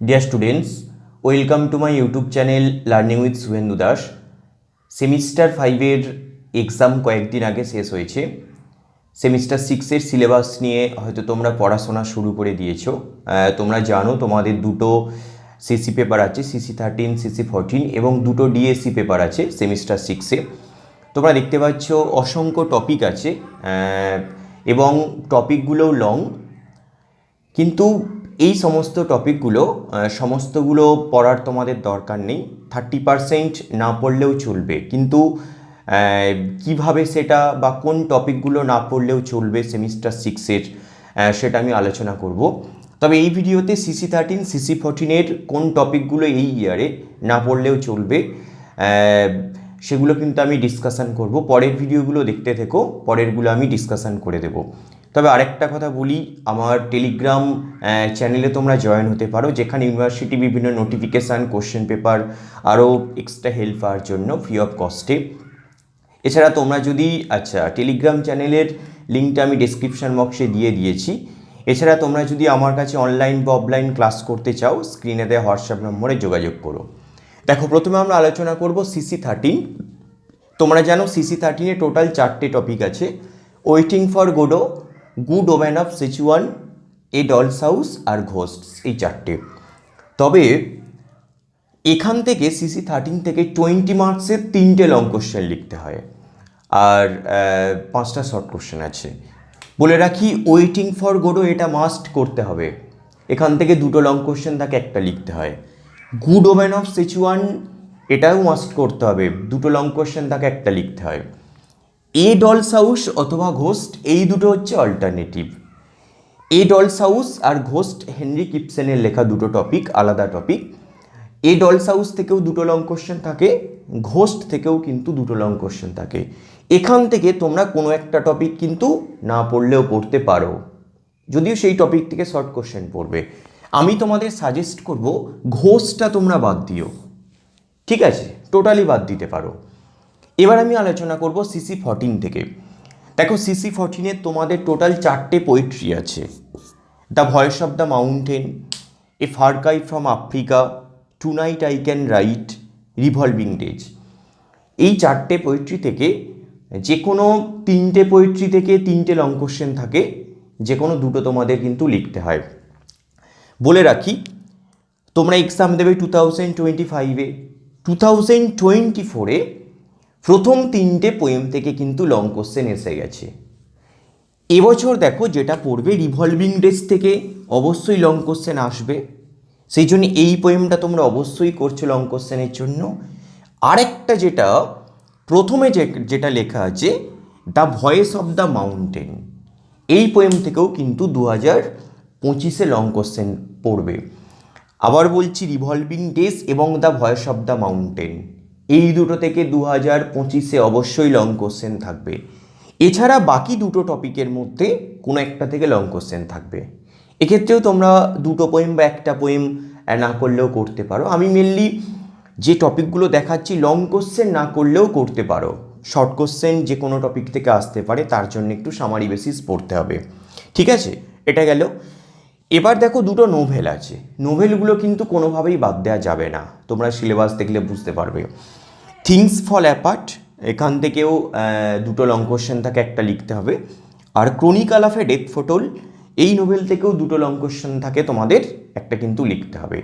Dear students welcome to my YouTube channel learning with Shubhendu Das semester ফাইভের exam কয়েকদিন আগে শেষ হয়েছে। সেমিস্টার সিক্সের সিলেবাস নিয়ে হয়তো তোমরা পড়াশোনা শুরু করে দিয়েছ। তোমরা জানো তোমাদের দুটো সিসি পেপার আছে সিসি থার্টিন সিসি ফোরটিন এবং দুটো ডিএসসি পেপার আছে সেমিস্টার সিক্সে তোমরা দেখতে পাচ্ছ অসংখ্য টপিক আছে। এবং টপিকগুলোও লং কিন্তু এই সমস্ত টপিকগুলো সমস্তগুলো পড়ার তোমাদের দরকার নেই। থার্টি পারসেন্ট না পড়লেও চলবে। কিন্তু কীভাবে সেটা বা কোন টপিকগুলো না পড়লেও চলবে সেমিস্টার সিক্সের সেটা আমি আলোচনা করব। তবে এই ভিডিওতে সিসি থার্টিন, সিসি ফোরটিনের কোন টপিকগুলো এই ইয়ারে না পড়লেও চলবে সেগুলো কিন্তু আমি ডিসকাশান করব। পরের ভিডিওগুলো দেখতে থেকো, পরেরগুলো আমি ডিসকাশান করে দেব। তবে আরেকটা কথা বলি, আমার টেলিগ্রাম চ্যানেলে তোমরা জয়েন হতে পারো, যেখানে ইউনিভার্সিটি বিভিন্ন নোটিফিকেশান কোশ্চেন পেপার আরও এক্সট্রা হেল্প পাওয়ার জন্য ফ্রি অফ কস্টে এছাড়া তোমরা যদি আচ্ছা টেলিগ্রাম চ্যানেলের লিঙ্কটা আমি ডেসক্রিপশন বক্সে দিয়ে দিয়েছি। এছাড়া তোমরা যদি আমার কাছে অনলাইন বা অফলাইন ক্লাস করতে চাও স্ক্রিনে দেওয়া হোয়াটসঅ্যাপ নম্বরে যোগাযোগ করো। দেখো, প্রথমে আমরা আলোচনা করব সিসি থার্টিন তোমরা জানো সিসি থার্টিনে টোটাল চারটে টপিক আছে waiting for Godot good woman of Sichuan a doll's house R ghost, এই চারটে। তবে এখান থেকে সিসি থার্টিন থেকে টোয়েন্টি মার্কসের তিনটে লং কোশ্চেন লিখতে হয়। আর পাঁচটা শর্ট কোশ্চেন আছে। বলে রাখি, ওয়েটিং ফর গোডো এটা মাস্ট করতে হবে। এখান থেকে দুটো লং কোশ্চেন তাকে একটা লিখতে হয়। গুড ওম্যান অফ সিচুয়ান এটাও মাস্ট করতে হবে। দুটো লং কোশ্চেন তাকে একটা লিখতে হয়। এ ডলস হাউস অথবা ঘোস্ট এই দুটো হচ্ছে অল্টারনেটিভ এ ডলস হাউস আর ঘোস্ট হেনরি কিপসেনের লেখা দুটো টপিক আলাদা টপিক এ ডলস হাউস থেকেও দুটো লং কোশ্চেন থাকে ঘোস্ট থেকেও কিন্তু দুটো লং কোশ্চেন থাকে। এখান থেকে তোমরা কোনো একটা টপিক কিন্তু না পড়লেও পড়তে পারো। যদিও সেই টপিক থেকে শর্ট কোশ্চেন পড়বে। আমি তোমাদের সাজেস্ট করব ঘোষটা তোমরা বাদ দিও। ঠিক আছে? টোটালি বাদ দিতে পারো। এবার আমি আলোচনা করব সিসি ফর্টিন থেকে। দেখো সিসি ফর্টিনের তোমাদের টোটাল চারটে পোয়েট্রি আছে। The voice of the mountain a far cry from Africa tonight I can write revolving days এই চারটে পোয়েট্রি থেকে যে কোনো তিনটে পোয়েট্রি থেকে তিনটে লং কোশ্চেন থাকে যে কোনো দুটো তোমাদের কিন্তু লিখতে হয়। বলে রাখি, তোমরা এক্সাম দেবে টু থাউজেন্ড টোয়েন্টি ফাইভে টু থাউজেন্ড টোয়েন্টি ফোরে প্রথম তিনটে পোয়েম থেকে কিন্তু লং কোশ্চেন এসে গেছে। এবছর দেখো যেটা পড়বে রিভলভিং ডেস থেকে অবশ্যই লং কোশ্চেন আসবে। সেই জন্য এই পোয়েমটা তোমরা অবশ্যই করছ লং কোশ্চেনের জন্য। আরেকটা যেটা, প্রথমে যে, যেটা লেখা আছে the voice of the mountain এই পোয়েম থেকেও কিন্তু দু হাজার পঁচিশে লং কোশ্চেন পড়বে। আবার বলছি রিভলভিং ডেস এবং the voice of the mountain এই দুটো থেকে দু হাজার পঁচিশে অবশ্যই লং কোশ্চেন থাকবে। এছাড়া বাকি দুটো টপিকের মধ্যে কোনো একটা থেকে লং কোশ্চেন থাকবে। এক্ষেত্রেও তোমরা দুটো পোয়েম বা একটা পোয়েম না করলেও করতে পারো। আমি মেনলি যে টপিকগুলো দেখাচ্ছি লং কোশ্চেন না করলেও করতে পারো। শর্ট কোশ্চেন যে কোনো টপিক থেকে আসতে পারে, তার জন্য একটু সামারি বেসিস পড়তে হবে। ঠিক আছে? এটা গেল। এবার দেখো দুটো নোভেল আছে। নোভেলগুলো কিন্তু কোনোভাবেই বাদ দেওয়া যাবে না। তোমরা সিলেবাস দেখলে বুঝতে পারবে। থিংস ফল অ্যাপার্ট এখান থেকেও দুটো লং কোশ্চেন থাকে একটা লিখতে হবে। আর ক্রনিকাল অফ এ ডেথ ফোটল এই নোভেল থেকেও দুটো লং কোশ্চেন থাকে তোমাদের, একটা কিন্তু লিখতে হবে।